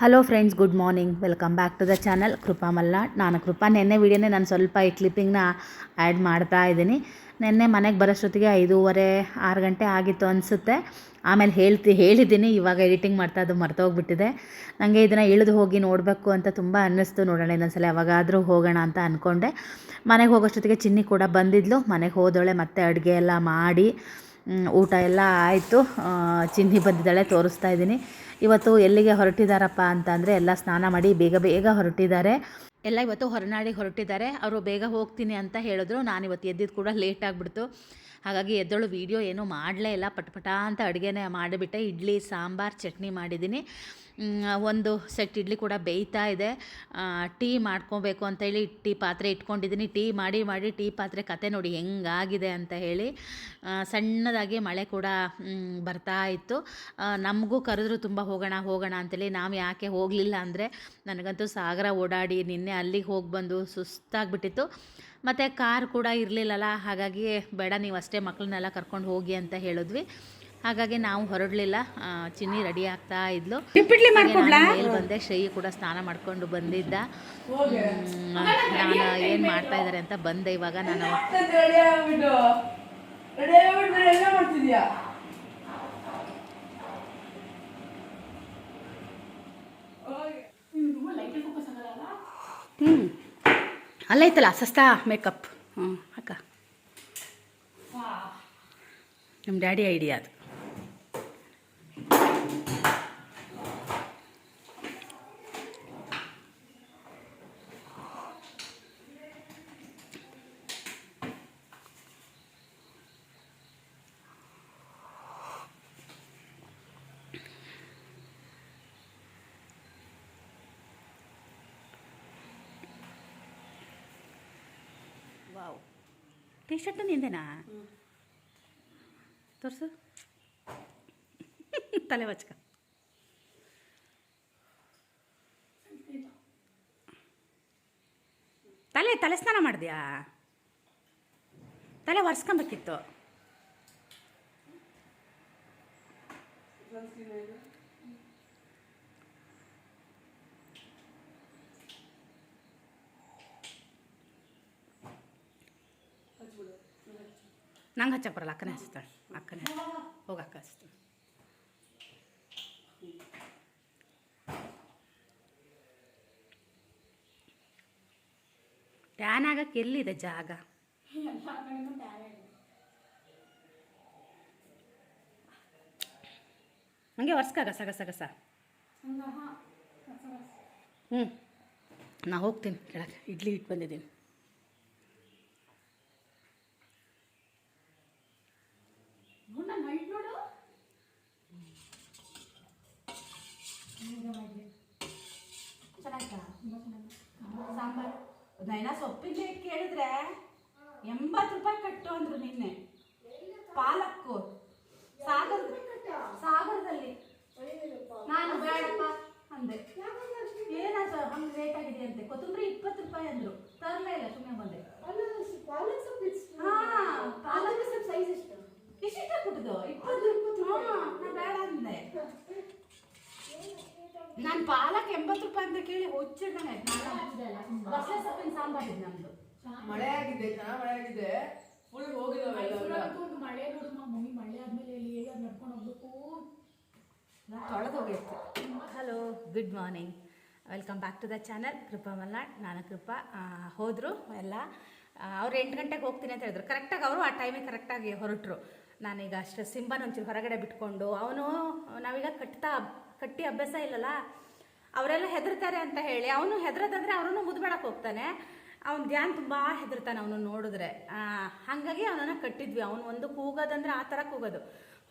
Hello friends good morning welcome back to the channel Krupa Malnad ನಾನು ಕೃಪಾ ನಿನ್ನೆ ವಿಡಿಯೋನೇ ನಾನು ಸ್ವಲ್ಪ ಈ ಕ್ಲಿಪ್ಪಿಂಗ್ನ ಆ್ಯಡ್ ಮಾಡ್ತಾ ಇದ್ದೀನಿ. ನಿನ್ನೆ ಮನೆಗೆ ಬರೋಷ್ಟೊತ್ತಿಗೆ ಐದೂವರೆ, ಆರು ಗಂಟೆ ಆಗಿತ್ತು ಅನಿಸುತ್ತೆ. ಆಮೇಲೆ ಹೇಳ್ತಿ, ಹೇಳಿದ್ದೀನಿ, ಇವಾಗ ಎಡಿಟಿಂಗ್ ಮಾಡ್ತಾ ಅದು ಮರ್ತೋಗ್ಬಿಟ್ಟಿದೆ. ನನಗೆ ಇದನ್ನು ಇಳಿದು ಹೋಗಿ ನೋಡಬೇಕು ಅಂತ ತುಂಬ ಅನ್ನಿಸ್ತು ನೋಡೋಣ ಇನ್ನೊಂದ್ಸಲ, ಯಾವಾಗಾದರೂ ಹೋಗೋಣ ಅಂತ ಅಂದ್ಕೊಂಡೆ ಮನೆಗೆ ಹೋಗೋಷ್ಟೊತ್ತಿಗೆ ಚಿನ್ನಿ ಕೂಡ ಬಂದಿದ್ಲು. ಮನೆಗೆ ಹೋದೊಳೆ ಮತ್ತೆ ಅಡುಗೆ ಎಲ್ಲ ಮಾಡಿ ಊಟ ಎಲ್ಲ ಆಯಿತು. ಚಿನ್ನಿ ಬಂದಿದ್ದಾಳೆ, ತೋರಿಸ್ತಾ ಇದ್ದೀನಿ. ಇವತ್ತು ಎಲ್ಲಿಗೆ ಹೊರಟಿದಾರಪ್ಪ ಅಂತ ಅಂದರೆ ಎಲ್ಲ ಸ್ನಾನ ಮಾಡಿ ಬೇಗ ಬೇಗ ಹೊರಟಿದ್ದಾರೆ. ಎಲ್ಲ ಇವತ್ತು ಹೊರನಾಡಿಗೆ ಹೊರಟಿದ್ದಾರೆ. ಅವರು ಬೇಗ ಹೋಗ್ತೀನಿ ಅಂತ ಹೇಳಿದ್ರು. ನಾನು ಇವತ್ತು ಎದ್ದಿದ್ದು ಕೂಡ ಲೇಟ್ ಆಗಿಬಿಡ್ತು. ಹಾಗಾಗಿ ಎದ್ದಳು, ವೀಡಿಯೋ ಏನೂ ಮಾಡಲೇ ಇಲ್ಲ ಪಟ್ ಪಟ ಅಂತ ಅಡುಗೆನೇ ಮಾಡಿಬಿಟ್ಟೆ. ಇಡ್ಲಿ, ಸಾಂಬಾರು, ಚಟ್ನಿ ಮಾಡಿದ್ದೀನಿ. ಒಂದು ಸೆಟ್ ಇಡ್ಲಿ ಕೂಡ ಬೇಯ್ತಾ ಇದೆ. ಟೀ ಮಾಡ್ಕೊಬೇಕು ಅಂತೇಳಿ ಟೀ ಪಾತ್ರೆ ಇಟ್ಕೊಂಡಿದ್ದೀನಿ. ಟೀ ಮಾಡಿ ಮಾಡಿ ಟೀ ಪಾತ್ರೆ ಕತೆ ನೋಡಿ ಹೆಂಗಾಗಿದೆ ಅಂತ ಹೇಳಿ ಸಣ್ಣದಾಗಿ ಮಳೆ ಕೂಡ ಬರ್ತಾ ಇತ್ತು. ನಮಗೂ ಕರೆದ್ರು ತುಂಬ ಹೋಗೋಣ ಹೋಗೋಣ ಅಂತೇಳಿ. ನಾವು ಯಾಕೆ ಹೋಗಲಿಲ್ಲ ಅಂದರೆ ನನಗಂತೂ ಸಾಗರ ಓಡಾಡಿ ನಿನ್ನೆ ಅಲ್ಲಿಗೆ ಹೋಗಿ ಬಂದು ಸುಸ್ತಾಗ್ಬಿಟ್ಟಿತ್ತು. ಮತ್ತು ಕಾರ್ ಕೂಡ ಇರಲಿಲ್ಲಲ್ಲ, ಹಾಗಾಗಿ ಬೇಡ, ನೀವು ಅಷ್ಟೇ ಮಕ್ಕಳನ್ನೆಲ್ಲ ಕರ್ಕೊಂಡು ಹೋಗಿ ಅಂತ ಹೇಳಿದ್ವಿ. ಹಾಗಾಗಿ ನಾವು ಹೊರಡಲಿಲ್ಲ. ಚಿನ್ನಿ ರೆಡಿ ಆಗ್ತಾ ಇದ್ಲು. ಮೇಲೆ ಬಂದೆ ಶ್ರೇಯಿ ಕೂಡ ಸ್ನಾನ ಮಾಡ್ಕೊಂಡು ಬಂದಿದ್ದ. ನಾನು ಏನು ಮಾಡ್ತಾ ಇದ್ದಾರೆ ಅಂತ ಬಂದೆ ಇವಾಗ ನಾನು. ರೆಡಿ ಆಗ್ಬಿಟ್ಟು ರೆಡಿ ಆಗ್ಬಿಟ್ಟು ಎಲ್ಲ ಮಾಡ್ತಿದ್ಯಾ ಹ್ಞೂ ಅಲ್ಲೈತಲ್ಲ ಸಸ್ತಾ ಮೇಕಪ್. ಹ್ಞೂ ಅಕ್ಕ. ನಮ್ಮ ಡ್ಯಾಡಿ ಐಡಿಯಾ ಅದು. ಟೀ ಶರ್ಟ್ ನಿಂದೇನಾ ತೋರಿಸು. ತಲೆ ಬಚ್ಕ. ತಲೆ ತಲೆ ಸ್ನಾನ ಮಾಡಿದ್ಯಾ? ತಲೆ ಒರೆಸ್ಕೊಬೇಕಿತ್ತು. ನಂಗೆ ಹಚ್ಚಕ್ಕೆ ಬರಲ್ಲ, ಅಕ್ಕನೇ ಹಚ್ತಾಳೆ. ಅಕ್ಕನೇ. ಹೋಗಿ ಅಕ್ಕ ಹಚ್ತಾಳೆ ಟ್ಯಾನ್ ಆಗಕ್ಕೆ ಎಲ್ಲಿದೆ ಜಾಗ? ಹಂಗೆ ಒರ್ಸ್ಕ ಗಸ ಗಸ ಗಸ ಹ್ಞೂ ನಾ ಹೋಗ್ತೀನಿ. ಕೆಳಗೆ ಇಡ್ಲಿ ಇಟ್ಟು ಬಂದಿದ್ದೀನಿ. ಸಾಂಬಾರ್ ಸೊಪ್ಪಿನ ರೇಟ್ ಕೇಳಿದ್ರೆ ಎಂಬತ್ತು ರೂಪಾಯಿ ಕಟ್ಟು ಅಂದ್ರು ನಿನ್ನೆ. ಪಾಲಕ್ಕು. ಸಾಗರ ಸಾಗರದಲ್ಲಿ. ನಾನು ಬೇಡಪ್ಪ ಅಂದೆ. ಏನಾದ ಹಂಗೆ ರೇಟ್ ಆಗಿದೆ ಅಂತೆ? ಕೊತ್ತಂಬರಿ ಇಪ್ಪತ್ತು ರೂಪಾಯಿ ಅಂದ್ರು. ತರಲೇ ಇಲ್ಲ ಸುಮ್ಮನೆ ಬಂದೆ. ಹಾ ಪಾಲಕ್ ಸೈಜ್ ಎಷ್ಟು ಎಷ್ಟಿಷ್ಟ ಕೊಟ್ಟದು ಇಪ್ಪತ್ತು ಹಾ ನಾ ಬೇಡ ಅಂದೆ ನಾನು ಪಾಲಕ್ ಎಂಬತ್ತು ರೂಪಾಯಿ ಅಂತ ಕೇಳಿ ಹುಚ್ಚಿಡ್ದಂಗೆ ಬಸಳೆ ಸೊಪ್ಪಿನ ಸಾಂಬಾರ್ ಇದು ನಮ್ದು ಮಳೆ ಆಗಿದೆ ಚೆನ್ನಾಗಿ ಮಳೆ ಆಗಿದೆ. ಫುಲ್ ಹೋಗಿದಾವೆ ಮಳೆ ನೋಡಮ್ಮ ಮಮ್ಮಿ ಮಳೆ ಆದ್ಮೇಲೆ ಇಲ್ಲಿ ಹೇಗೆ ನಡ್ಕೊಂಡು ಹೋಗ್ಬೇಕು ತೊಳೆದು ಹೋಗಿತ್ತು hello good morning welcome back to the channel Krupa Malnad ನಾನು ಕೃಪಾ. ಹೋದರು ಎಲ್ಲ. ಅವ್ರು ಎಂಟು ಗಂಟೆಗೆ ಹೋಗ್ತೀನಿ ಅಂತ ಹೇಳಿದ್ರು. ಕರೆಕ್ಟಾಗಿ ಅವರು ಆ ಟೈಮಿಗೆ ಕರೆಕ್ಟಾಗಿ ಹೊರಟರು. ನಾನೀಗ ಅಷ್ಟು ಸಿಂಬನ ಒಂಚೂರು ಹೊರಗಡೆ ಬಿಟ್ಕೊಂಡು, ಅವನು ನಾವೀಗ ಕಟ್ತಾ ಕಟ್ಟಿ ಅಭ್ಯಾಸ ಇಲ್ಲಲ್ಲ, ಅವರೆಲ್ಲ ಹೆದರ್ತಾರೆ ಅಂತ ಹೇಳಿ, ಅವನು ಹೆದರದಂದ್ರೆ ಅವನನ್ನು ಮುದ್ಬೇಡಕ್ಕೆ ಹೋಗ್ತಾನೆ. ಅವ್ನು ಧ್ಯಾನ್ ತುಂಬ ಹೆದರ್ತಾನೆ ಅವನು ನೋಡಿದ್ರೆ. ಹಾಗಾಗಿ ಅವನನ್ನು ಕಟ್ಟಿದ್ವಿ. ಅವನು ಒಂದು ಕೂಗೋದಂದ್ರೆ ಆ ಥರ ಕೂಗೋದು.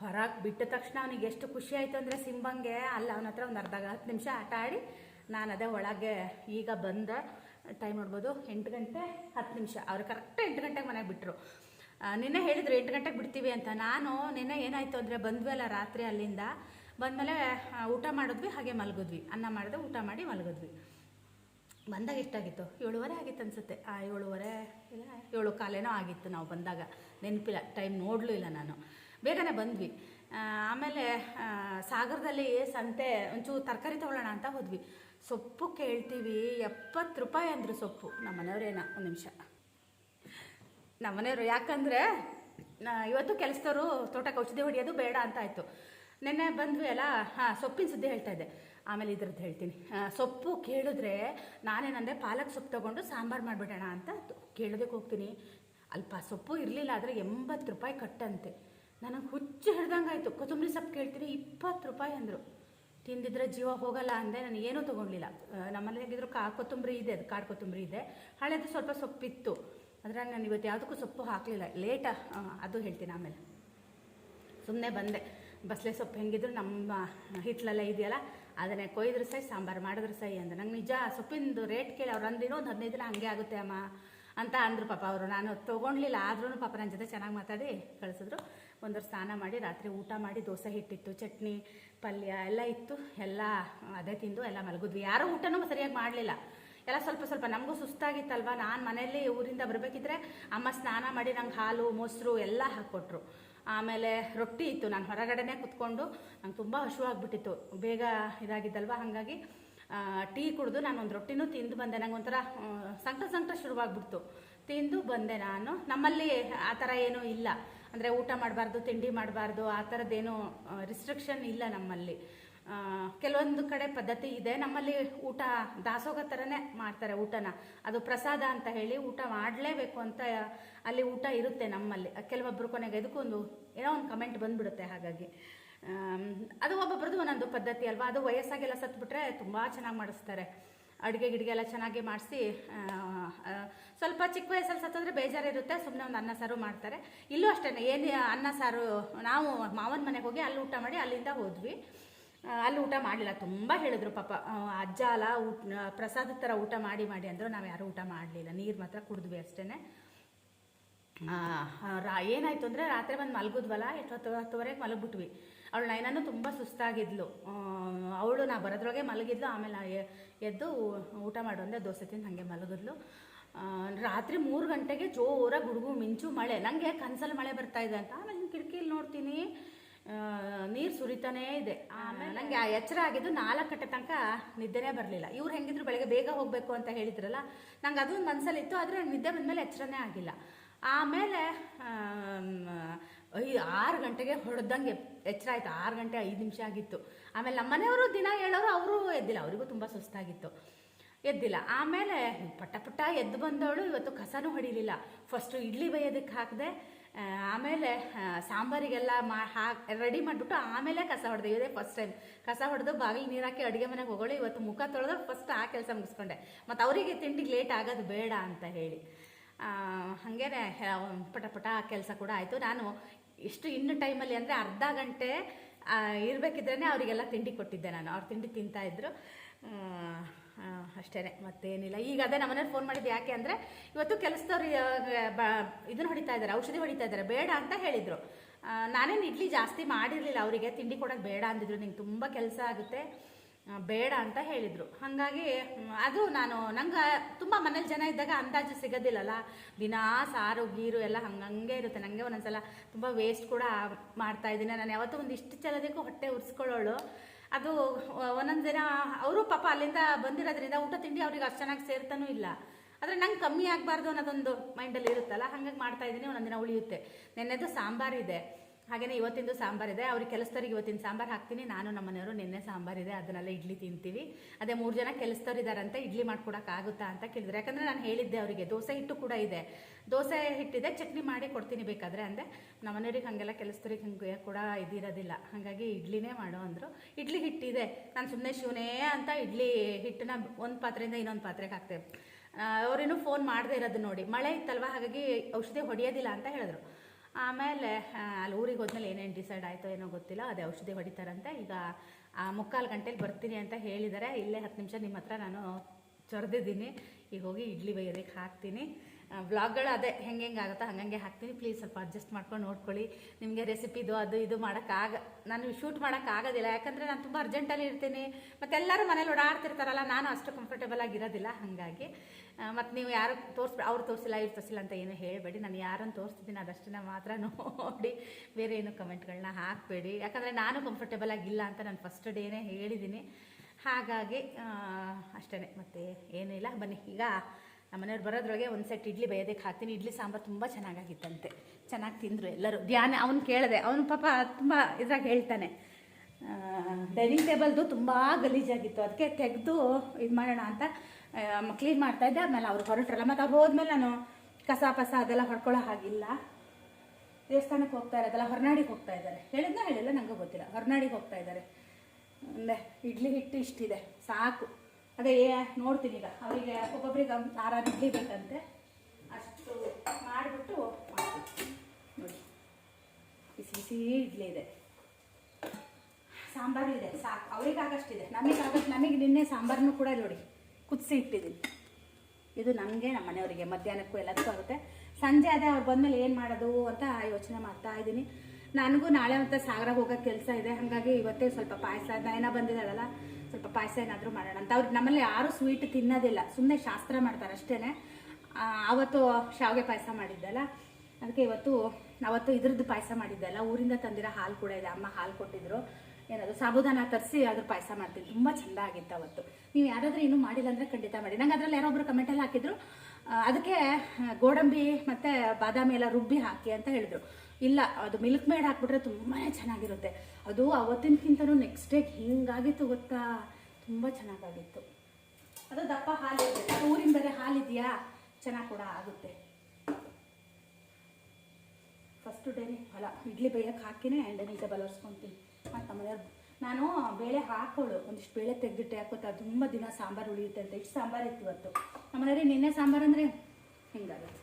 ಹೊರಗೆ ಬಿಟ್ಟ ತಕ್ಷಣ ಅವನಿಗೆ ಎಷ್ಟು ಖುಷಿ ಆಯಿತು ಅಂದರೆ ಸಿಂಬಂಗೆ, ಅಲ್ಲಿ ಅವನ ಹತ್ರ ಒಂದು ಅರ್ಧ ಹತ್ತು ನಿಮಿಷ ಆಟ ಆಡಿ, ನಾನು ಅದೇ ಒಳಗೆ ಈಗ ಬಂದ ಟೈಮ್ ನೋಡ್ಬೋದು, ಎಂಟು ಗಂಟೆ ಹತ್ತು ನಿಮಿಷ. ಅವ್ರು ಕರೆಕ್ಟ್ ಎಂಟು ಗಂಟೆಗೆ ಮನೆಗೆ ಬಿಟ್ಟರು ನಿನ್ನೆ ಹೇಳಿದ್ರು ಎಂಟು ಗಂಟೆಗೆ ಬಿಡ್ತೀವಿ ಅಂತ. ನಾನು ನಿನ್ನೆ ಏನಾಯಿತು ಅಂದರೆ ಬಂದ್ವಲ್ಲ ರಾತ್ರಿ ಅಲ್ಲಿಂದ. ಬಂದಮೇಲೆ ಊಟ ಮಾಡಿದ್ವಿ, ಹಾಗೆ ಮಲಗಿದ್ವಿ. ಅನ್ನ ಮಾಡಿದೆ ಊಟ ಮಾಡಿ ಮಲಗಿದ್ವಿ. ಬಂದಾಗ ಎಷ್ಟಾಗಿತ್ತು? ಏಳುವರೆ ಆಗಿತ್ತು ಅನ್ಸುತ್ತೆ. ಆ, ಏಳುವರೆ, ಇಲ್ಲ, ಏಳು ಕಾಲೇನೋ ಆಗಿತ್ತು ನಾವು ಬಂದಾಗ. ನೆನಪಿಲ್ಲ, ಟೈಮ್ ನೋಡಲೂ ಇಲ್ಲ ನಾನು. ಬೇಗನೆ ಬಂದ್ವಿ. ಆಮೇಲೆ ಸಾಗರದಲ್ಲಿ ಸಂತೆ, ಒಂಚೂರು ತರಕಾರಿ ತೊಗೊಳ್ಳೋಣ ಅಂತ ಹೋದ್ವಿ. ಸೊಪ್ಪು ಕೇಳ್ತೀವಿ, ಎಪ್ಪತ್ತು ರೂಪಾಯಿ ಅಂದರು ಸೊಪ್ಪು. ನಮ್ಮ ಮನೆಯವ್ರೇನ ಒಂದು ನಿಮಿಷ. ನಮ್ಮ ಮನೆಯವರು ಯಾಕಂದರೆ ಇವತ್ತು ಕೆಲಸದವರು, ತೋಟಕ್ಕೆ ಔಷಧಿ ಹೊಡೆಯೋದು ಬೇಡ ಅಂತ ಆಯಿತು. ನೆನ್ನೆ ಬಂದ್ವಿ ಅಲ್ಲ, ಹಾಂ, ಸೊಪ್ಪಿನ ಸುದ್ದಿ ಹೇಳ್ತಾ ಇದ್ದೆ. ಆಮೇಲೆ ಇದ್ರದ್ದು ಹೇಳ್ತೀನಿ. ಸೊಪ್ಪು ಕೇಳಿದ್ರೆ ನಾನೇನಂದರೆ ಪಾಲಕ್ ಸೊಪ್ಪು ತೊಗೊಂಡು ಸಾಂಬಾರು ಮಾಡಿಬಿಡೋಣ ಅಂತ ಕೇಳೋದಕ್ಕೆ ಹೋಗ್ತೀನಿ. ಅಲ್ಪ ಸೊಪ್ಪು ಇರಲಿಲ್ಲ ಆದರೆ ಎಂಬತ್ತು ರೂಪಾಯಿ ಕಟ್ಟಂತೆ. ನನಗೆ ಹುಚ್ಚು ಹಿಡ್ದಂಗಾಯ್ತು ಕೊತ್ತಂಬರಿ ಸೊಪ್ಪು ಕೇಳ್ತೀನಿ, ಇಪ್ಪತ್ತು ರೂಪಾಯಿ ಅಂದರು. ತಿಂದಿದ್ರೆ ಜೀವ ಹೋಗಲ್ಲ ಅಂದೆ, ನಾನು ಏನೂ ತೊಗೊಂಡಿಲ್ಲ ನಮ್ಮಲ್ಲಿ ಹೇಗಿದ್ರು ಕಾ, ಕೊತ್ತಂಬರಿ ಇದೆ, ಅದು ಕಾಡು ಕೊತ್ತಂಬರಿ ಇದೆ. ಹಳೆದು ಸ್ವಲ್ಪ ಸೊಪ್ಪಿತ್ತು. ಅದ್ರಾಗ ನಾನು ಇವತ್ತು ಯಾವುದಕ್ಕೂ ಸೊಪ್ಪು ಹಾಕಲಿಲ್ಲ. ಲೇಟ ಅದು ಹೇಳ್ತೀನಿ ಆಮೇಲೆ. ಸುಮ್ಮನೆ ಬಂದೆ. ಬಸಳೆ ಸೊಪ್ಪು ಹೆಂಗಿದ್ರು ನಮ್ಮ ಹಿಟ್ಲೆಲ್ಲ ಇದೆಯಲ್ಲ, ಅದನ್ನೇ ಕೊಯ್ದ್ರೆ ಸೈ, ಸಾಂಬಾರು ಮಾಡಿದ್ರೆ ಸೈ ಅಂದ. ನಂಗೆ ನಿಜ ಸೊಪ್ಪಿಂದು ರೇಟ್ ಕೇಳಿ ಅವ್ರು ಅಂದಿರೋ ಒಂದು ಹದಿನೈದು ದಿನ ಹಂಗೆ ಆಗುತ್ತೆ ಅಮ್ಮ ಅಂತ ಅಂದರು ಪಾಪ ಅವರು. ನಾನು ತೊಗೊಂಡ್ಲಿಲ್ಲ ಆದ್ರೂ ಪಾಪ ನನ್ನ ಜೊತೆ ಚೆನ್ನಾಗಿ ಮಾತಾಡಿ ಕಳಿಸಿದ್ರು. ಒಂದರ ಸ್ನಾನ ಮಾಡಿ, ರಾತ್ರಿ ಊಟ ಮಾಡಿ, ದೋಸೆ ಹಿಟ್ಟಿತ್ತು, ಚಟ್ನಿ, ಪಲ್ಯ ಎಲ್ಲ ಇತ್ತು. ಎಲ್ಲ ಅದೇ ತಿಂದು, ಎಲ್ಲ ಮಲಗಿದ್ವಿ. ಯಾರೂ ಊಟನೂ ಸರಿಯಾಗಿ ಮಾಡಲಿಲ್ಲ. ಎಲ್ಲ ಸ್ವಲ್ಪ ಸ್ವಲ್ಪ ನಮಗೂ ಸುಸ್ತಾಗಿತ್ತಲ್ವ? ನಾನು ಮನೆಯಲ್ಲಿ ಊರಿಂದ ಬರಬೇಕಿದ್ರೆ ಅಮ್ಮ ಸ್ನಾನ ಮಾಡಿ ನಂಗೆ ಹಾಲು, ಮೊಸರು ಎಲ್ಲ ಹಾಕ್ಕೊಟ್ರು. ಆಮೇಲೆ ರೊಟ್ಟಿ ಇತ್ತು. ನಾನು ಹೊರಗಡೆನೇ ಕುತ್ಕೊಂಡು ನಂಗೆ ತುಂಬ ಹಸಿವಾಗ್ಬಿಟ್ಟಿತ್ತು. ಬೇಗ ಇದಾಗಿದ್ದಲ್ವ? ಹಾಗಾಗಿ ಟೀ ಕುಡಿದು ನಾನು ಒಂದು ರೊಟ್ಟಿನೂ ತಿಂದು ಬಂದೆ. ನಂಗೆ ಒಂಥರ ಸಂಕಟ ಸಂಕಟ ಶುರುವಾಗ್ಬಿಡ್ತು. ತಿಂದು ಬಂದೆ ನಾನು. ನಮ್ಮಲ್ಲಿ ಆ ಥರ ಏನೂ ಇಲ್ಲ. ಅಂದರೆ ಊಟ ಮಾಡಬಾರ್ದು, ತಿಂಡಿ ಮಾಡಬಾರ್ದು, ಆ ಥರದ್ದೇನು ರಿಸ್ಟ್ರಿಕ್ಷನ್ ಇಲ್ಲ ನಮ್ಮಲ್ಲಿ. ಕೆಲವೊಂದು ಕಡೆ ಪದ್ಧತಿ ಇದೆ. ನಮ್ಮಲ್ಲಿ ಊಟ ದಾಸೋಗ ಥರನೇ ಮಾಡ್ತಾರೆ ಊಟನ. ಅದು ಪ್ರಸಾದ ಅಂತ ಹೇಳಿ ಊಟ ಮಾಡಲೇಬೇಕು ಅಂತ ಅಲ್ಲಿ ಊಟ ಇರುತ್ತೆ ನಮ್ಮಲ್ಲಿ. ಕೆಲವೊಬ್ಬರು ಕೊನೆಗೆ ಇದಕ್ಕೊಂದು ಏನೋ ಒಂದು ಕಮೆಂಟ್ ಬಂದ್ಬಿಡುತ್ತೆ ಹಾಗಾಗಿ. ಅದು ಒಬ್ಬೊಬ್ರದ್ದು ಒಂದೊಂದು ಪದ್ಧತಿ ಅಲ್ವಾ? ಅದು ವಯಸ್ಸಾಗೆಲ್ಲ ಸತ್ಬಿಟ್ರೆ ತುಂಬ ಚೆನ್ನಾಗಿ ಮಾಡಿಸ್ತಾರೆ. ಅಡುಗೆ ಗಿಡಿಗೆ ಎಲ್ಲ ಚೆನ್ನಾಗಿ ಮಾಡಿಸಿ ಸ್ವಲ್ಪ ಚಿಕ್ಕ ವಯಸ್ಸಲ್ಲಿ ಸತ್ತಂದ್ರೆ ಬೇಜಾರಿರುತ್ತೆ ಸುಮ್ಮನೆ ಒಂದು ಅನ್ನ ಸಾರು ಮಾಡ್ತಾರೆ. ಇಲ್ಲೂ ಅಷ್ಟೇ ಏನು ಅನ್ನ ಸಾರು, ನಾವು ಮಾವನ ಮನೆಗೆ ಹೋಗಿ ಅಲ್ಲಿ ಊಟ ಮಾಡಿ ಅಲ್ಲಿಂದ ಹೋದ್ವಿ. ಅಲ್ಲಿ ಊಟ ಮಾಡಲಿಲ್ಲ. ತುಂಬ ಹೇಳಿದ್ರು ಪಾಪ ಅಜ್ಜ ಅಲ್ಲ, ಊಟ ಪ್ರಸಾದದ ಥರ ಊಟ ಮಾಡಿ ಮಾಡಿ ಅಂದರು ನಾವು ಯಾರೂ ಊಟ ಮಾಡಲಿಲ್ಲ. ನೀರು ಮಾತ್ರ ಕುಡಿದ್ವಿ ಅಷ್ಟೇ ರಾ, ಏನಾಯ್ತು ಅಂದರೆ ರಾತ್ರಿ ಬಂದು ಮಲಗಿದ್ವಲ್ಲ, ಎಷ್ಟು ಹತ್ತು, ಹತ್ತುವರೆಗೆ ಮಲಗಿಬಿಟ್ವಿ. ಅವಳು ನೈನಾನು ತುಂಬ ಸುಸ್ತಾಗಿದ್ಲು. ಅವಳು ನಾ ಬರೋದ್ರೊಳಗೆ ಮಲಗಿದ್ಲು, ಆಮೇಲೆ ಎದ್ದು ಊಟ ಮಾಡು ಅಂದರೆ ದೋಸೆ ತಿಂದು ಹಾಗೆ ಮಲಗಿದ್ಲು. ರಾತ್ರಿ ಮೂರು ಗಂಟೆಗೆ ಜೋರಾಗಿ ಗುಡುಗು ಮಿಂಚು ಮಳೆ. ನನಗೆ ಕನ್ಸಲ್ಲಿ ಮಳೆ ಬರ್ತಾ ಇದೆ ಅಂತ, ಆಮೇಲೆ ಕಿಟಕಿಲಿ ನೋಡ್ತೀನಿ. ನೀರು ಸುರಿತಾನೇ ಇದೆ. ಆಮೇಲೆ? ನನಗೆ ಎಚ್ಚರ ಆಗಿದ್ದು ನಾಲ್ಕು ಗಂಟೆ ತನಕ ನಿದ್ದೆನೇ ಬರಲಿಲ್ಲ. ಇವ್ರು ಹೆಂಗಿದ್ರು ಬೆಳಗ್ಗೆ ಬೇಗ ಹೋಗಬೇಕು ಅಂತ ಹೇಳಿದ್ರಲ್ಲ ನಂಗೆ ಅದು ಮನಸ್ಸಲ್ಲಿತ್ತು ಆದರೆ ನಿದ್ದೆ ಬಂದಮೇಲೆ ಎಚ್ಚರನೇ ಆಗಿಲ್ಲ. ಆಮೇಲೆ ಐದು ಆರು ಗಂಟೆಗೆ ಹೊಡೆದಂಗೆ ಎಚ್ಚರ ಆಯ್ತು. ಆರು ಗಂಟೆ ಐದು ನಿಮಿಷ ಆಗಿತ್ತು. ಆಮೇಲೆ ನಮ್ಮ ಮನೆಯವರು ದಿನ ಹೇಳೋರು ಅವರು ಎದ್ದಿಲ್ಲ ಅವರಿಗೂ ತುಂಬ ಸುಸ್ತಾಗಿತ್ತು. ಎದ್ದಿಲ್ಲ. ಆಮೇಲೆ ಪಟ ಪಟ ಎದ್ದು ಬಂದವಳು ಇವತ್ತು ಕಸನೂ ಹೊಡಿಲಿಲ್ಲ. ಫಸ್ಟು ಇಡ್ಲಿ ಬೈಯೋದಕ್ಕೆ ಹಾಕಿದೆ ಆಮೇಲೆ ಆ, ಸಾಂಬಾರಿಗೆಲ್ಲ ಮಾ ಹಾಕಿ ರೆಡಿ ಮಾಡಿಬಿಟ್ಟು ಆಮೇಲೆ ಕಸ ಹೊಡೆದು. ಇದೇ ಫಸ್ಟ್ ಟೈಮ್ ಕಸ ಹೊಡೆದು ಬಾಗಿಲು ನೀರು ಹಾಕಿ ಅಡುಗೆ ಮನೆಗೆ ಹೋಗೋಳು. ಇವತ್ತು ಮುಖ ತೊಳೆದು ಫಸ್ಟ್ ಆ ಕೆಲಸ ಮುಗಿಸ್ಕೊಂಡೆ. ಮತ್ತು ಅವರಿಗೆ ತಿಂಡಿಗೆ ಲೇಟ್ ಆಗೋದು ಬೇಡ ಅಂತ ಹೇಳಿ. ಹಾಗೇನೆ ಪಟ ಪಟ ಕೆಲಸ ಕೂಡ ಆಯಿತು. ನಾನು ಇಷ್ಟು ಇನ್ನು ಟೈಮಲ್ಲಿ ಅಂದರೆ ಅರ್ಧ ಗಂಟೆ ಇರಬೇಕಿದ್ರೇ ಅವರಿಗೆಲ್ಲ ತಿಂಡಿ ಕೊಟ್ಟಿದ್ದೆ ನಾನು. ಅವ್ರು ತಿಂಡಿ ತಿಂತಾಯಿದ್ರು ಅಷ್ಟೇ ಮತ್ತೇನಿಲ್ಲ. ಈಗ ಅದೇ ನಮ್ಮನೇಲಿ ಫೋನ್ ಮಾಡಿದ್ದು ಯಾಕೆ ಅಂದರೆ, ಇವತ್ತು ಕೆಲಸದವ್ರು ಇದನ್ನು ಹೊಡಿತಾ ಇದ್ದಾರೆ, ಔಷಧಿ ಹೊಡಿತಾ ಇದ್ದಾರೆ, ಬೇಡ ಅಂತ ಹೇಳಿದರು. ನಾನೇನು ಇಡ್ಲಿ ಜಾಸ್ತಿ ಮಾಡಿರಲಿಲ್ಲ ಅವರಿಗೆ, ತಿಂಡಿ ಕೊಡೋಕೆ ಬೇಡ ಅಂದಿದ್ರು, ನಿಂಗೆ ತುಂಬ ಕೆಲಸ ಆಗುತ್ತೆ ಬೇಡ ಅಂತ ಹೇಳಿದರು. ಹಾಗಾಗಿ ಅದು ನಾನು, ನಂಗೆ ತುಂಬ ಮನೇಲಿ ಜನ ಇದ್ದಾಗ ಅಂದಾಜು ಸಿಗೋದಿಲ್ಲಲ್ಲ. ದಿನಾ ಸಾರು, ಗೀರು ಎಲ್ಲ ಹಂಗಂಗೆ ಇರುತ್ತೆ. ನನಗೆ ಒಂದೊಂದ್ಸಲ ತುಂಬ ವೇಸ್ಟ್ ಕೂಡ ಮಾಡ್ತಾ ಇದ್ದೀನಿ. ನಾನು ಯಾವತ್ತೂ ಒಂದು ಇಷ್ಟು ಚಲೋದಕ್ಕೂ ಹೊಟ್ಟೆ ಉರ್ಸ್ಕೊಳ್ಳೋಳು. ಅದು ಒಂದೊಂದು ದಿನ ಅವರು ಪಾಪ ಅಲ್ಲಿಂದ ಬಂದಿರೋದ್ರಿಂದ ಊಟ, ತಿಂಡಿ ಅವ್ರಿಗೆ ಅಷ್ಟು ಚೆನ್ನಾಗಿ ಸೇರ್ತಾನೂ ಇಲ್ಲ. ಆದರೆ ನಂಗೆ ಕಮ್ಮಿ ಆಗಬಾರ್ದು ಅನ್ನೋದೊಂದು ಮೈಂಡಲ್ಲಿ ಇರುತ್ತಲ್ಲ? ಹಾಗಾಗಿ ಮಾಡ್ತಾ ಇದ್ದೀನಿ, ಒಂದೊಂದು ದಿನ ಉಳಿಯುತ್ತೆ. ನೆನ್ನೆದು ಸಾಂಬಾರಿದೆ ಹಾಗೆಯೇ ಇವತ್ತಿಂದು ಸಾಂಬಾರಿದೆ ಅವ್ರಿಗೆ ಕೆಲಸದವ್ರಿಗೆ ಇವತ್ತಿನ ಸಾಂಬಾರು ಹಾಕ್ತೀನಿ. ನಾನು ನಮ್ಮ ಮನೆಯವರು ನಿನ್ನೆ ಸಾಂಬಾರಿದೆ ಅದನ್ನೆಲ್ಲ ಇಡ್ಲಿ ತಿಂತೀವಿ. ಅದೇ ಮೂರು ಜನ ಕೆಲಸದವ್ರು ಇದ್ದಾರಂತೆ ಇಡ್ಲಿ ಮಾಡ್ಕೊಡೋಕ್ಕಾಗುತ್ತಾ ಅಂತ ಕೇಳಿದ್ರು. ಯಾಕಂದರೆ ನಾನು ಹೇಳಿದ್ದೆ ಅವರಿಗೆ, ದೋಸೆ ಹಿಟ್ಟು ಕೂಡ ಇದೆ. ದೋಸೆ ಹಿಟ್ಟಿದೆ, ಚಟ್ನಿ ಮಾಡಿ ಕೊಡ್ತೀನಿ ಬೇಕಾದರೆ ಅಂದರೆ ನಮ್ಮ ಮನೆಯವ್ರಿಗೆ ಹಾಗೆಲ್ಲ ಕೆಲಸದವ್ರಿಗೆ ಹಂಗೆ ಕೂಡ ಇದಿರೋದಿಲ್ಲ. ಹಾಗಾಗಿ ಇಡ್ಲಿನೇ ಮಾಡು ಅಂದರು. ಇಡ್ಲಿ ಹಿಟ್ಟಿದೆ. ನಾನು ಸುಮ್ಮನೆ ಶಿವನೇ ಅಂತ ಇಡ್ಲಿ ಹಿಟ್ಟನ್ನ ಒಂದು ಪಾತ್ರೆಯಿಂದ ಇನ್ನೊಂದು ಪಾತ್ರೆಗೆ ಹಾಕ್ತೇವೆ ಅವರೇನು ಫೋನ್ ಮಾಡದೇ ಇರೋದು ನೋಡಿ. ಮಳೆ ಇತ್ತಲ್ವ? ಹಾಗಾಗಿ ಔಷಧಿ ಹೊಡೆಯೋದಿಲ್ಲ ಅಂತ ಹೇಳಿದ್ರು. ಆಮೇಲೆ ಅಲ್ಲಿ ಊರಿಗೆ ಹೋದ್ಮೇಲೆ ಏನೇನು ಡಿಸೈಡ್ ಆಯಿತೋ ಏನೋ ಗೊತ್ತಿಲ್ಲ, ಅದೇ ಔಷಧಿ ಹೊಡಿತಾರಂತೆ. ಈಗ ಮುಕ್ಕಾಲು ಗಂಟೆಲಿ ಬರ್ತೀನಿ ಅಂತ ಹೇಳಿದ್ದಾರೆ ಇಲ್ಲೇ ಹತ್ತು ನಿಮಿಷ ನಿಮ್ಮ ಹತ್ರ ನಾನು ಚೊರೆದಿದ್ದೀನಿ. ಈಗ ಹೋಗಿ ಇಡ್ಲಿ ಬೈಯೋದಕ್ಕೆ ಹಾಕ್ತೀನಿ. ಬ್ಲಾಗ್ಗಳು ಅದೇ ಹೆಂಗೆ ಹೆಂಗೆ ಆಗುತ್ತೋ ಹಂಗಂಗೆ ಹಾಕ್ತೀನಿ. ಪ್ಲೀಸ್ ಸ್ವಲ್ಪ ಅಡ್ಜಸ್ಟ್ ಮಾಡ್ಕೊಂಡು ನೋಡ್ಕೊಳ್ಳಿ. ನಿಮಗೆ ರೆಸಿಪಿದು ಅದು ಇದು ಮಾಡೋಕ್ಕಾಗ ನಾನು ಶೂಟ್ ಮಾಡೋಕ್ಕಾಗೋದಿಲ್ಲ ಯಾಕಂದರೆ ನಾನು ತುಂಬ ಅರ್ಜೆಂಟಲ್ಲಿ ಇರ್ತೀನಿ. ಮತ್ತೆಲ್ಲರೂ ಮನೇಲಿ ಓಡಾಡ್ತಿರ್ತಾರಲ್ಲ, ನಾನು ಅಷ್ಟು ಕಂಫರ್ಟೇಬಲ್ ಆಗಿರೋದಿಲ್ಲ. ಹಾಗಾಗಿ ಮತ್ತು ನೀವು ಯಾರು ತೋರಿಸ್ ಅವ್ರು ತೋರಿಸಿಲ್ಲ, ಇವ್ರು ತೋರಿಸಿಲ್ಲ ಅಂತ ಏನು ಹೇಳಬೇಡಿ. ನಾನು ಯಾರನ್ನು ತೋರಿಸ್ತಿದ್ದೀನಿ ಅದಷ್ಟನ್ನ ಮಾತ್ರ ನೋಡಿ. ಬೇರೆ ಏನು ಕಮೆಂಟ್ಗಳನ್ನ ಹಾಕಬೇಡಿ. ಯಾಕಂದರೆ ನಾನು ಕಂಫರ್ಟೇಬಲ್ ಆಗಿಲ್ಲ ಅಂತ ನಾನು ಫಸ್ಟ್ ಡೇನೇ ಹೇಳಿದ್ದೀನಿ. ಹಾಗಾಗಿ ಅಷ್ಟೇ ಮತ್ತು ಏನೂ ಇಲ್ಲ. ಬನ್ನಿ, ಈಗ ನಮ್ಮ ಮನೆಯವ್ರು ಬರೋದ್ರೊಳಗೆ ಒಂದು ಸೆಟ್ ಇಡ್ಲಿ ಬೇಯೋದಕ್ಕೆ ಹಾಕ್ತೀನಿ. ಇಡ್ಲಿ ಸಾಂಬಾರು ತುಂಬ ಚೆನ್ನಾಗಾಗಿತ್ತಂತೆ. ಚೆನ್ನಾಗಿ ತಿಂದರು ಎಲ್ಲರೂ. ಧ್ಯಾನ ಅವ್ನು ಕೇಳಿದೆ. ಅವನು ಪಾಪ ತುಂಬ ಇದ್ರಾಗ ಹೇಳ್ತಾನೆ. ಡೈನಿಂಗ್ ಟೇಬಲ್ದು ತುಂಬ ಗಲೀಜಾಗಿತ್ತು. ಅದಕ್ಕೆ ತೆಗೆದು ಇದು ಮಾಡೋಣ ಅಂತ ಕ್ಲೀನ್ ಮಾಡ್ತಾಯಿದ್ದೆ ಆಮೇಲೆ ಅವ್ರು ಹೊರಟ್ರಲ್ಲ. ಮತ್ತು ಅವ್ರು ಹೋದ್ಮೇಲೆ ನಾನು ಕಸ ಪಸ ಅದೆಲ್ಲ ಹೊಡ್ಕೊಳ್ಳೋ ಹಾಗಿಲ್ಲ. ದೇವಸ್ಥಾನಕ್ಕೆ ಹೋಗ್ತಾ ಇರೋದಲ್ಲ, ಹೊರನಾಡಿಗೆ ಹೋಗ್ತಾ ಇದ್ದಾರೆ. ಹೇಳಿದ್ನ ಹೇಳಿಲ್ಲ ನನಗೆ ಗೊತ್ತಿಲ್ಲ. ಹೊರನಾಡಿಗೆ ಹೋಗ್ತಾ ಇದ್ದಾರೆ. ಅಂದೆ, ಇಡ್ಲಿ ಹಿಟ್ಟು ಇಷ್ಟಿದೆ. ಸಾಕು. ಅದೇ ನೋಡ್ತೀನಿ ಈಗ. ಅವರಿಗೆ ಒಬ್ಬೊಬ್ರಿಗೆ ಆರಾರು ಇಡ್ಲಿ ಬೇಕಂತೆ. ಅಷ್ಟು ಮಾಡಿಬಿಟ್ಟು ನೋಡಿ. ಬಿಸಿ ಬಿಸಿ ಇಡ್ಲಿ ಇದೆ. ಸಾಂಬಾರು ಇದೆ, ಸಾಕು. ಅವ್ರಿಗೆ ಆಗಷ್ಟಿದೆ ನಮಗೆ ಆಗಷ್ಟು ನಮಗೆ ನಿನ್ನೆ ಸಾಂಬಾರನ್ನು ಕೂಡ ನೋಡಿ, ಕುದಿಸಿ ಇಟ್ಟಿದ್ದೀನಿ. ಇದು ನಮಗೆ ನಮ್ಮ ಮನೆಯವರಿಗೆ. ಮಧ್ಯಾಹ್ನಕ್ಕೂ ಎಲ್ಲದಕ್ಕೂ ಆಗುತ್ತೆ. ಸಂಜೆ ಅದೇ ಅವ್ರು ಬಂದಮೇಲೆ ಏನು ಮಾಡೋದು ಅಂತ ಯೋಚನೆ ಮಾಡ್ತಾ ಇದ್ದೀನಿ. ನನಗೂ ನಾಳೆ ಮತ್ತೆ ಸಾಗರ ಹೋಗೋ ಕೆಲಸ ಇದೆ. ಹಾಗಾಗಿ ಇವತ್ತೇ ಸ್ವಲ್ಪ ಪಾಯಸ, ನಯನ ಬಂದಿದ್ದಾಳಲ್ಲ, ಸ್ವಲ್ಪ ಪಾಯಸ ಏನಾದರೂ ಮಾಡೋಣ ಅಂತ. ಅವ್ರು ನಮ್ಮಲ್ಲಿ ಯಾರೂ ಸ್ವೀಟ್ ತಿನ್ನೋದಿಲ್ಲ. ಸುಮ್ಮನೆ ಶಾಸ್ತ್ರ ಮಾಡ್ತಾರೆ ಅಷ್ಟೇ ಅವತ್ತು ಶಾವಿಗೆ ಪಾಯಸ ಮಾಡಿದ್ದಲ್ಲ. ಅದಕ್ಕೆ ಇವತ್ತು, ಅವತ್ತು ಇದ್ರದ್ದು ಪಾಯಸ ಮಾಡಿದ್ದಲ್ಲ. ಊರಿಂದ ತಂದಿರೋ ಹಾಲು ಕೂಡ ಇದೆ. ಅಮ್ಮ ಹಾಲು ಕೊಟ್ಟಿದ್ರು. ಏನದು ಸಾಬುದಾನ ತರಿಸಿ ಅದ್ರ ಪಾಯಸ ಮಾಡ್ತೀನಿ. ತುಂಬ ಚೆಂದ ಆಗಿತ್ತು ಅವತ್ತು. ನೀವು ಯಾರಾದರೂ ಇನ್ನೂ ಮಾಡಿಲ್ಲ ಅಂದರೆ ಖಂಡಿತ ಮಾಡಿ. ನಂಗೆ ಅದರಲ್ಲಿ ಯಾರೊಬ್ರು ಕಮೆಂಟಲ್ಲಿ ಹಾಕಿದ್ರು. ಅದಕ್ಕೆ ಗೋಡಂಬಿ ಮತ್ತು ಬಾದಾಮಿ ಎಲ್ಲ ರುಬ್ಬಿ ಹಾಕಿ ಅಂತ ಹೇಳಿದ್ರು. ಇಲ್ಲ, ಅದು ಮಿಲ್ಕ್ ಮೇಡ್ ಹಾಕ್ಬಿಟ್ರೆ ತುಂಬಾ ಚೆನ್ನಾಗಿರುತ್ತೆ. ಅದು ಅವತ್ತಿನಕ್ಕಿಂತನೂ ನೆಕ್ಸ್ಟ್ ಡೇ ಹಿಂಗಾಗಿತ್ತು ಗೊತ್ತಾ? ತುಂಬ ಚೆನ್ನಾಗಾಗಿತ್ತು. ಅದು ದಪ್ಪ ಹಾಲು ಇದೆ ಅದು ಊರಿನ ಬೇರೆ ಹಾಲಿದೆಯಾ? ಚೆನ್ನಾಗಿ ಕೂಡ ಆಗುತ್ತೆ. ಫಸ್ಟು ಡೇನೆ ಹೊಲ ಇಡ್ಲಿ ಬೇಯಕ್ಕೆ ಹಾಕಿನೇ ಆ್ಯಂಡ್ ಒರೆಸ್ಕೊತೀನಿ ಮನೆಯವ್ರು? ನಾನು ಬೇಳೆ ಹಾಕೋಳು ಒಂದಿಷ್ಟು ಬೇಳೆ ತೆಗೆದಿಟ್ಟೆ ಹಾಕೋತಾ ತುಂಬ ದಿನ ಸಾಂಬಾರು ಉಳಿಯುತ್ತೆ ಅಂತ. ಇಷ್ಟು ಸಾಂಬಾರು ಇತ್ತು ಇವತ್ತು. ನಮ್ಮ ಮನೆಯವ್ರಿಗೆ ನಿನ್ನೆ ಸಾಂಬಾರು ಅಂದರೆ ಹಿಂಗಾಗುತ್ತೆ?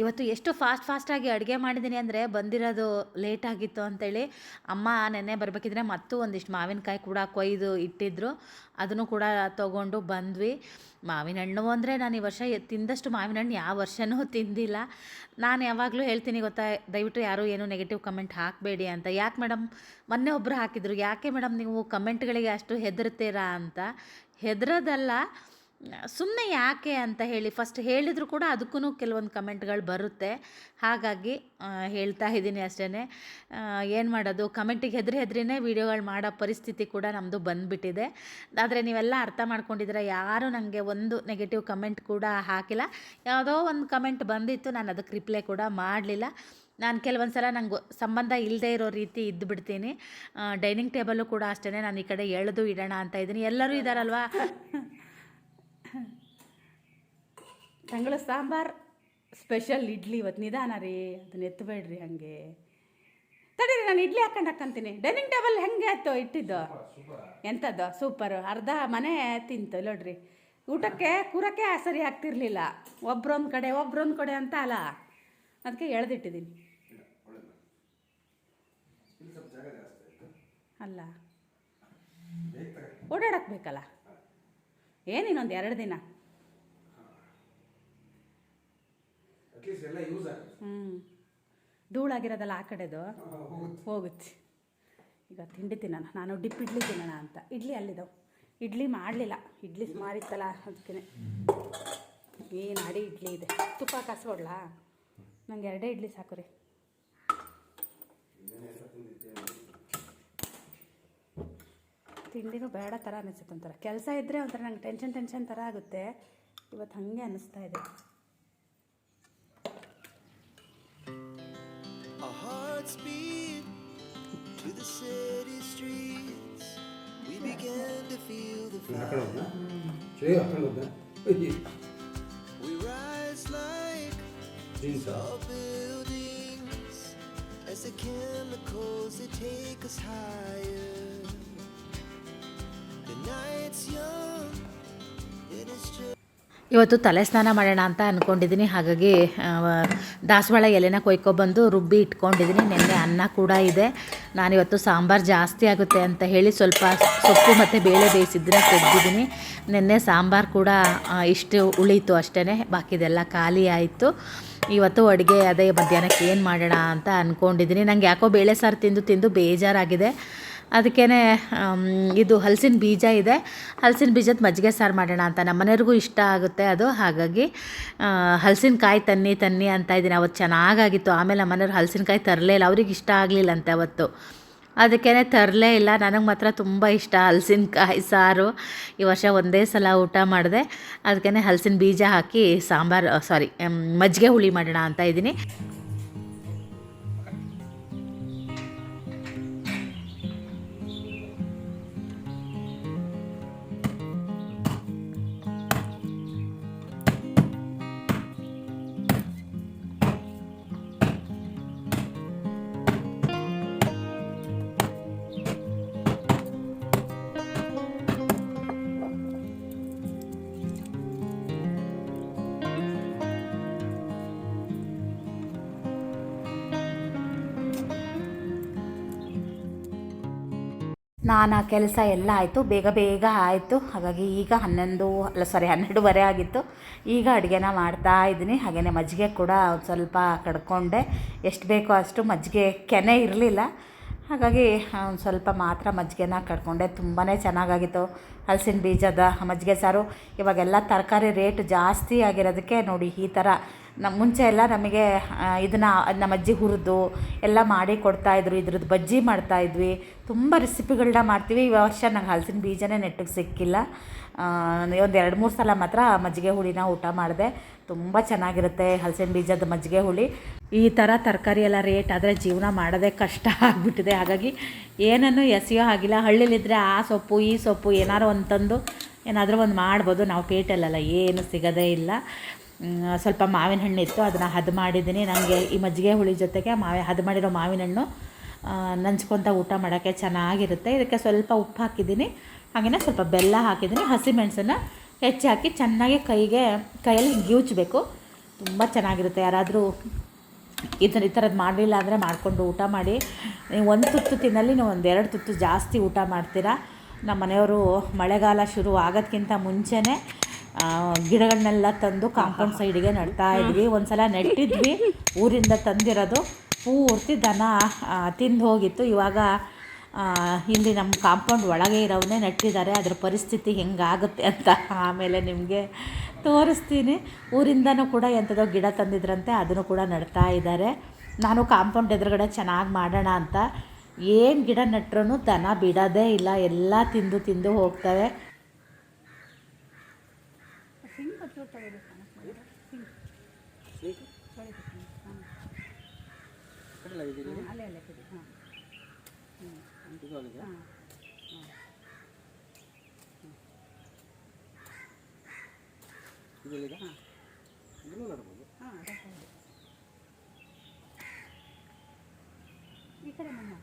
ಇವತ್ತು ಎಷ್ಟು ಫಾಸ್ಟ್ ಫಾಸ್ಟಾಗಿ ಅಡುಗೆ ಮಾಡಿದ್ದೀನಿ ಅಂದರೆ ಬಂದಿರೋದು ಲೇಟ್ ಆಗಿತ್ತು ಅಂತೇಳಿ ಅಮ್ಮ ನೆನ್ನೆ ಬರಬೇಕಿದ್ರೆ ಮತ್ತು ಒಂದಿಷ್ಟು ಮಾವಿನಕಾಯಿ ಕೂಡ ಕೊಯ್ದು ಇಟ್ಟಿದ್ರು. ಅದನ್ನು ಕೂಡ ತೊಗೊಂಡು ಬಂದ್ವಿ. ಮಾವಿನ ಹಣ್ಣು ಅಂದರೆ ನಾನು ಈ ವರ್ಷ ತಿಂದಷ್ಟು ಮಾವಿನ ಹಣ್ಣು ಯಾವ ವರ್ಷವೂ ತಿಂದಿಲ್ಲ. ನಾನು ಯಾವಾಗಲೂ ಹೇಳ್ತೀನಿ ಗೊತ್ತಾ, ದಯವಿಟ್ಟು ಯಾರೂ ಏನು ನೆಗೆಟಿವ್ ಕಮೆಂಟ್ ಹಾಕಬೇಡಿ ಅಂತ. ಯಾಕೆ ಮೇಡಮ್ ಮೊನ್ನೆ ಒಬ್ಬರು ಹಾಕಿದ್ರು. ಯಾಕೆ ಮೇಡಮ್ ನೀವು ಕಮೆಂಟ್ಗಳಿಗೆ ಅಷ್ಟು ಹೆದರ್ತೀರಾ ಅಂತ? ಹೆದರೋದಲ್ಲ. ಸುಮ್ಮನೆ ಯಾಕೆ ಅಂತ ಹೇಳಿ ಫಸ್ಟ್ ಹೇಳಿದರೂ ಕೂಡ ಅದಕ್ಕೂ ಕೆಲವೊಂದು ಕಮೆಂಟ್ಗಳು ಬರುತ್ತೆ. ಹಾಗಾಗಿ ಹೇಳ್ತಾ ಇದ್ದೀನಿ ಅಷ್ಟೇ ಏನು ಮಾಡೋದು? ಕಮೆಂಟಿಗೆ ಹೆದ್ರಿ ಹೆದ್ರಿನೇ ವೀಡಿಯೋಗಳು ಮಾಡೋ ಪರಿಸ್ಥಿತಿ ಕೂಡ ನಮ್ಮದು ಬಂದುಬಿಟ್ಟಿದೆ. ಆದರೆ ನೀವೆಲ್ಲ ಅರ್ಥ ಮಾಡ್ಕೊಂಡಿದ್ರೆ ಯಾರೂ ನನಗೆ ಒಂದು ನೆಗೆಟಿವ್ ಕಮೆಂಟ್ ಕೂಡ ಹಾಕಿಲ್ಲ. ಯಾವುದೋ ಒಂದು ಕಮೆಂಟ್ ಬಂದಿತ್ತು, ನಾನು ಅದಕ್ಕೆ ರಿಪ್ಲೈ ಕೂಡ ಮಾಡಲಿಲ್ಲ. ನಾನು ಕೆಲವೊಂದು ಸಲ ನಂಗೆ ಸಂಬಂಧ ಇಲ್ಲದೆ ಇರೋ ರೀತಿ ಇದ್ದು ಬಿಡ್ತೀನಿ ಡೈನಿಂಗ್ ಟೇಬಲ್ಲು ಕೂಡ ಅಷ್ಟೇ ನಾನು ಈ ಕಡೆ ಎಳೆದು ಇಡೋಣ ಅಂತ ಇದ್ದೀನಿ. ಎಲ್ಲರೂ ಇದ್ದಾರಲ್ವಾ ತಂಗಳ ಸಾಂಬಾರ್ ಸ್ಪೆಷಲ್ ಇಡ್ಲಿ ಇವತ್ತು ನಿಧಾನ ರೀ, ಅದನ್ನ ಎತ್ತಬೇಡ್ರಿ ಹಂಗೆ. ತಡೀರಿ, ನಾನು ಇಡ್ಲಿ ಹಾಕೊಂಡು ಹಾಕಂತೀನಿ. ಡೈನಿಂಗ್ ಟೇಬಲ್ ಹೆಂಗೆ ಆಯ್ತು ಇಟ್ಟಿದ್ದು? ಎಂಥದ್ದು ಸೂಪರು ಅರ್ಧ ಮನೆ ತಿಂತು ನೋಡ್ರಿ. ಊಟಕ್ಕೆ ಕೂರಕ್ಕೆ ಸರಿ ಆಗ್ತಿರ್ಲಿಲ್ಲ. ಒಬ್ರೊಂದು ಕಡೆ ಒಬ್ರೊಂದು ಕಡೆ ಅಂತ ಅಲ್ಲ. ಅದಕ್ಕೆ ಎಳೆದಿಟ್ಟಿದ್ದೀನಿ ಅಲ್ಲ. ಓಡಾಡಕ್ಕೆ ಬೇಕಲ್ಲ? ಏನಿನ್ನೊಂದು ಎರಡು ದಿನ? ಹ್ಞೂ ಧೂಳಾಗಿರೋದಲ್ಲ ಆ ಕಡೆದು? ಹೋಗುತ್ತೆ. ಈಗ ತಿಂಡಿ ತಿನ್ನೋಣ. ನಾನು ಡಿಪ್ ಇಡ್ಲಿ ತಿನ್ನೋಣ ಅಂತ. ಇಡ್ಲಿ ಅಲ್ಲಿದ್ದಾವೆ ಇಡ್ಲಿ ಮಾಡಲಿಲ್ಲ. ಇಡ್ಲಿ ಮಾರಿತ್ತಲ್ಲ ಅದಕ್ಕೆ. ಏನು ಅಡಿ ಇಡ್ಲಿ ಇದೆ. ತುಪ್ಪ ಕಾಸ್ಕೊಡ್ಲಾ ನಂಗೆ ಎರಡೇ ಇಡ್ಲಿ ಸಾಕು ರೀ. ತಿಂಡಿಗೂ ಬೇಡ ಥರ ಅನಿಸುತ್ತೆ ಅಂತಾರೆ ಕೆಲಸ ಇದ್ದರೆ ಒಂಥರ ನಂಗೆ ಟೆನ್ಷನ್ ಟೆನ್ಷನ್ ಥರ ಆಗುತ್ತೆ. ಇವತ್ತು ಹಾಗೆ ಅನಿಸ್ತಾ ಇದೆ. ಹಾಟ್ ಸ್ಪೀಡ್ ದ ಸರಿ ಸ್ಟ್ರೀಟ್ ಮೀಮಿ ಗಿಲ್ ಇವತ್ತು ತಲೆ ಸ್ನಾನ ಮಾಡೋಣ ಅಂತ ಅಂದ್ಕೊಂಡಿದ್ದೀನಿ ಹಾಗಾಗಿ ದಾಸವಾಳ ಎಲೆನ ಕೊಯ್ಕೊಬಂದು ರುಬ್ಬಿ ಇಟ್ಕೊಂಡಿದ್ದೀನಿ. ನಿನ್ನೆ ಅನ್ನ ಕೂಡ ಇದೆ. ನಾನಿವತ್ತು ಸಾಂಬಾರು ಜಾಸ್ತಿ ಆಗುತ್ತೆ ಅಂತ ಹೇಳಿ ಸ್ವಲ್ಪ ಸೊಪ್ಪು ಮತ್ತು ಬೇಳೆ ಬೇಯಿಸಿದ್ದನ್ನ ತೆಗೆದಿದ್ದೀನಿ. ನಿನ್ನೆ ಸಾಂಬಾರು ಕೂಡ ಇಷ್ಟು ಉಳೀತು ಅಷ್ಟೇ ಬಾಕಿದೆಲ್ಲ ಖಾಲಿ ಆಯಿತು. ಇವತ್ತು ಅಡುಗೆ, ಅದೇ ಮಧ್ಯಾಹ್ನಕ್ಕೆ ಏನು ಮಾಡೋಣ ಅಂತ ಅಂದ್ಕೊಂಡಿದ್ದೀನಿ ನನಗೆ ಯಾಕೋ ಬೇಳೆ ಸಾರು ತಿಂದು ತಿಂದು ಬೇಜಾರಾಗಿದೆ. ಅದಕ್ಕೇ ಇದು ಹಲಸಿನ ಬೀಜ ಇದೆ. ಹಲಸಿನ ಬೀಜದ ಮಜ್ಜಿಗೆ ಸಾರು ಮಾಡೋಣ ಅಂತ ನಮ್ಮ ಮನೆಯವ್ರಿಗೂ ಇಷ್ಟ ಆಗುತ್ತೆ ಅದು. ಹಾಗಾಗಿ ಹಲಸಿನಕಾಯಿ ತನ್ನಿ ತನ್ನಿ ಅಂತ ಇದ್ದೀನಿ. ಅವತ್ತು ಚೆನ್ನಾಗಾಗಿತ್ತು. ಆಮೇಲೆ ನಮ್ಮನೆಯವ್ರು ಹಲಸಿನಕಾಯಿ ತರಲೇ ಇಲ್ಲ. ಅವ್ರಿಗೆ ಇಷ್ಟ ಆಗಲಿಲ್ಲಂತೆ ಅವತ್ತು. ಅದಕ್ಕೇ ತರಲೇ ಇಲ್ಲ. ನನಗೆ ಮಾತ್ರ ತುಂಬ ಇಷ್ಟ ಹಲಸಿನಕಾಯಿ ಸಾರು. ಈ ವರ್ಷ ಒಂದೇ ಸಲ ಊಟ ಮಾಡಿದೆ. ಅದಕ್ಕೇ ಹಲಸಿನ ಬೀಜ ಹಾಕಿ ಸಾಂಬಾರು ಸಾರಿ ಮಜ್ಜಿಗೆ ಹುಳಿ ಮಾಡೋಣ ಅಂತ ಇದ್ದೀನಿ. ನಾನು ಆ ಕೆಲಸ ಎಲ್ಲ ಆಯಿತು, ಬೇಗ ಬೇಗ ಆಯಿತು. ಹಾಗಾಗಿ ಈಗ ಹನ್ನೊಂದು, ಅಲ್ಲ ಸಾರಿ ಹನ್ನೆರಡುವರೆ ಆಗಿತ್ತು. ಈಗ ಅಡುಗೆನ ಮಾಡ್ತಾ ಇದ್ದೀನಿ. ಹಾಗೆಯೇ ಮಜ್ಜಿಗೆ ಕೂಡ ಸ್ವಲ್ಪ ಕಡ್ಕೊಂಡೆ. ಎಷ್ಟು ಬೇಕೋ ಅಷ್ಟು ಮಜ್ಜಿಗೆ ಕೆನೆ ಇರಲಿಲ್ಲ. ಹಾಗಾಗಿ ಒಂದು ಸ್ವಲ್ಪ ಮಾತ್ರ ಮಜ್ಜಿಗೆನ ಕಡ್ಕೊಂಡೆ. ತುಂಬಾ ಚೆನ್ನಾಗಾಗಿತ್ತು. ಹಲಸಿನ ಬೀಜದ ಮಜ್ಜಿಗೆ ಸಾರು. ಇವಾಗೆಲ್ಲ ತರಕಾರಿ ರೇಟ್ ಜಾಸ್ತಿ ಆಗಿರೋದಕ್ಕೆ ನೋಡಿ ಈ ಥರ ನಮ್ಮ ಮುಂಚೆ ಎಲ್ಲ ನಮಗೆ ಇದನ್ನು ನಮ್ಮ ಅಜ್ಜಿ ಹುರಿದು ಎಲ್ಲ ಮಾಡಿ ಕೊಡ್ತಾಯಿದ್ರು ಇದ್ರದ್ದು ಬಜ್ಜಿ ಮಾಡ್ತಾಯಿದ್ವಿ ತುಂಬ ರೆಸಿಪಿಗಳನ್ನ ಮಾಡ್ತೀವಿ. ಈ ವರ್ಷ ನಂಗೆ ಹಲಸಿನ ಬೀಜನೇ ನೆಟ್ಟಿಗೆ ಸಿಕ್ಕಿಲ್ಲ. ಒಂದು ಎರಡು ಮೂರು ಸಲ ಮಾತ್ರ ಮಜ್ಜಿಗೆ ಹುಳಿನ ಊಟ ಮಾಡಿದೆ. ತುಂಬ ಚೆನ್ನಾಗಿರುತ್ತೆ ಹಲಸಿನ ಬೀಜದ ಮಜ್ಜಿಗೆ ಹುಳಿ. ಈ ಥರ ತರಕಾರಿ ಎಲ್ಲ ರೇಟ್ ಆದರೆ ಜೀವನ ಮಾಡೋದೇ ಕಷ್ಟ ಆಗಿಬಿಟ್ಟಿದೆ. ಹಾಗಾಗಿ ಏನನ್ನು ಎಸೆಯೋ ಆಗಿಲ್ಲ ಹಳ್ಳಿಲಿದ್ದರೆ ಆ ಸೊಪ್ಪು, ಈ ಸೊಪ್ಪು ಏನಾರು ಒಂದು ತಂದು ಏನಾದರೂ ಒಂದು ಮಾಡ್ಬೋದು. ನಾವು ಪೇಟೆಲೆಲ್ಲ ಏನು ಸಿಗೋದೇ ಇಲ್ಲ. ಸ್ವಲ್ಪ ಮಾವಿನ ಹಣ್ಣು ಇತ್ತು, ಅದನ್ನು ಹದ ಮಾಡಿದ್ದೀನಿ. ನನಗೆ ಈ ಮಜ್ಜಿಗೆ ಹುಳಿ ಜೊತೆಗೆ ಮಾವಿ, ಹದ ಮಾಡಿರೋ ಮಾವಿನ ಹಣ್ಣು ನಂಚ್ಕೊತ ಊಟ ಮಾಡೋಕ್ಕೆ ಚೆನ್ನಾಗಿರುತ್ತೆ. ಇದಕ್ಕೆ ಸ್ವಲ್ಪ ಉಪ್ಪು ಹಾಕಿದ್ದೀನಿ. ಹಾಗೆಯೇ ಸ್ವಲ್ಪ ಬೆಲ್ಲ ಹಾಕಿದ್ದೀನಿ. ಹಸಿಮೆಣಸನ್ನು ಹೆಚ್ಚಿ ಹಾಕಿ ಚೆನ್ನಾಗಿ ಕೈಗೆ, ಕೈಯಲ್ಲಿ ಗೀವ್ಚಬೇಕು. ತುಂಬ ಚೆನ್ನಾಗಿರುತ್ತೆ. ಯಾರಾದರೂ ಇದನ್ನ, ಈ ಥರದ್ದು ಮಾಡಲಿಲ್ಲ ಅಂದರೆ ಮಾಡಿಕೊಂಡು ಊಟ ಮಾಡಿ. ನೀವು ಒಂದು ತುತ್ತು ತಿನ್ನಲ್ಲಿ ನೀವು ಒಂದೆರಡು ತುತ್ತು ಜಾಸ್ತಿ ಊಟ ಮಾಡ್ತೀರಾ. ನಮ್ಮ ಮನೆಯವರು ಮಳೆಗಾಲ ಶುರು ಆಗೋದಕ್ಕಿಂತ ಮುಂಚೆನೇ ಗಿಡಗಳನ್ನೆಲ್ಲ ತಂದು ಕಾಂಪೌಂಡ್ ಸೈಡಿಗೆ ನೆಡ್ತಾ ಇದ್ವಿ. ಒಂದ್ಸಲ ನೆಟ್ಟಿದ್ವಿ. ಊರಿಂದ ತಂದಿರೋದು. ಪೂರ್ತಿ ದನ ತಿಂದು ಹೋಗಿತ್ತು ಇವಾಗ ಇಲ್ಲಿ ನಮ್ಮ ಕಾಂಪೌಂಡ್ ಒಳಗೆ ಇರೋವನ್ನೇ ನೆಟ್ಟಿದ್ದಾರೆ. ಅದ್ರ ಪರಿಸ್ಥಿತಿ ಹೆಂಗಾಗುತ್ತೆ ಅಂತ ಆಮೇಲೆ ನಿಮಗೆ ತೋರಿಸ್ತೀನಿ. ಊರಿಂದನೂ ಕೂಡ ಎಂಥದೋ ಗಿಡ ತಂದಿದ್ರಂತೆ. ಅದನ್ನು ಕೂಡ ನೆಡ್ತಾ ಇದ್ದಾರೆ. ನಾನು ಕಾಂಪೌಂಡ್ ಎದುರುಗಡೆ ಚೆನ್ನಾಗಿ ಮಾಡೋಣ ಅಂತ. ಏನು ಗಿಡ ನೆಟ್ರೂ ದನ ಬಿಡೋದೇ ಇಲ್ಲ. ಎಲ್ಲ ತಿಂದು ತಿಂದು ಹೋಗ್ತವೆ. ಹಾಸ್ಪಿಟಲ್ ಅಲ್ಲೇ ಅಲ್ಲೇ ಕೊಡಿ ಹಾಂ. ಇದು ಆಗಿದೆ ಹಾಂ ಇದು ಈಗ ಹಾಂ. ಈ ಕಡೆ ಮನೆ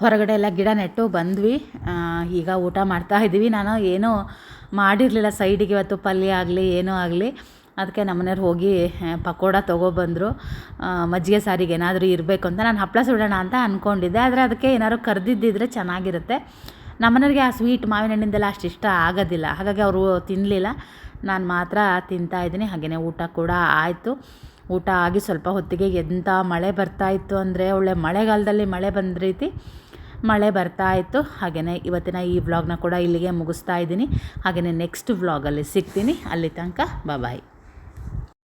ಹೊರಗಡೆ ಎಲ್ಲ ಗಿಡ ನೆಟ್ಟು ಬಂದ್ವಿ. ಈಗ ಊಟ ಮಾಡ್ತಾ ಇದ್ದೀವಿ. ನಾನು ಏನೂ ಮಾಡಿರಲಿಲ್ಲ. ಸೈಡಿಗೆ ಇವತ್ತು ಪಲ್ಯ ಆಗಲಿ, ಏನೂ ಆಗಲಿ. ಅದಕ್ಕೆ ನಮ್ಮನೆಯವ್ರು ಹೋಗಿ ಪಕೋಡ ತೊಗೊಬಂದರು. ಮಜ್ಜಿಗೆ ಸಾರಿಗೆ ಏನಾದರೂ ಇರಬೇಕು ಅಂತ. ನಾನು ಹಪ್ಪಳ ಸುಡೋಣ ಅಂತ ಅಂದ್ಕೊಂಡಿದ್ದೆ ಆದರೆ ಅದಕ್ಕೆ ಏನಾದ್ರು ಕರೆದಿದ್ದಿದ್ರೆ ಚೆನ್ನಾಗಿರುತ್ತೆ. ನಮ್ಮನೆಯವ್ರಿಗೆ ಆ ಸ್ವೀಟ್ ಮಾವಿನ ಹಣ್ಣಿಂದೆಲ್ಲ ಅಷ್ಟು ಇಷ್ಟ ಆಗೋದಿಲ್ಲ. ಹಾಗಾಗಿ ಅವರು ತಿನ್ನಲಿಲ್ಲ ನಾನು ಮಾತ್ರ ತಿಂತಾ ಇದ್ದೀನಿ. ಹಾಗೆಯೇ ಊಟ ಕೂಡ ಆಯಿತು. ಊಟ ಆಗಿ ಸ್ವಲ್ಪ ಹೊತ್ತಿಗೆ ಎಂಥ ಮಳೆ ಬರ್ತಾ ಇತ್ತು ಅಂದರೆ, ಒಳ್ಳೆ ಮಳೆಗಾಲದಲ್ಲಿ ಮಳೆ ಬಂದ ರೀತಿ ಮಳೆ ಬರ್ತಾ ಇತ್ತು. ಹಾಗೆಯೇ ಇವತ್ತಿನ ಈ ವ್ಲಾಗ್ನ ಕೂಡ ಇಲ್ಲಿಗೆ ಮುಗಿಸ್ತಾ ಇದ್ದೀನಿ. ಹಾಗೆಯೇ ನೆಕ್ಸ್ಟ್ ವ್ಲಾಗಲ್ಲಿ ಸಿಗ್ತೀನಿ. ಅಲ್ಲಿ ತನಕ ಬಾಯ್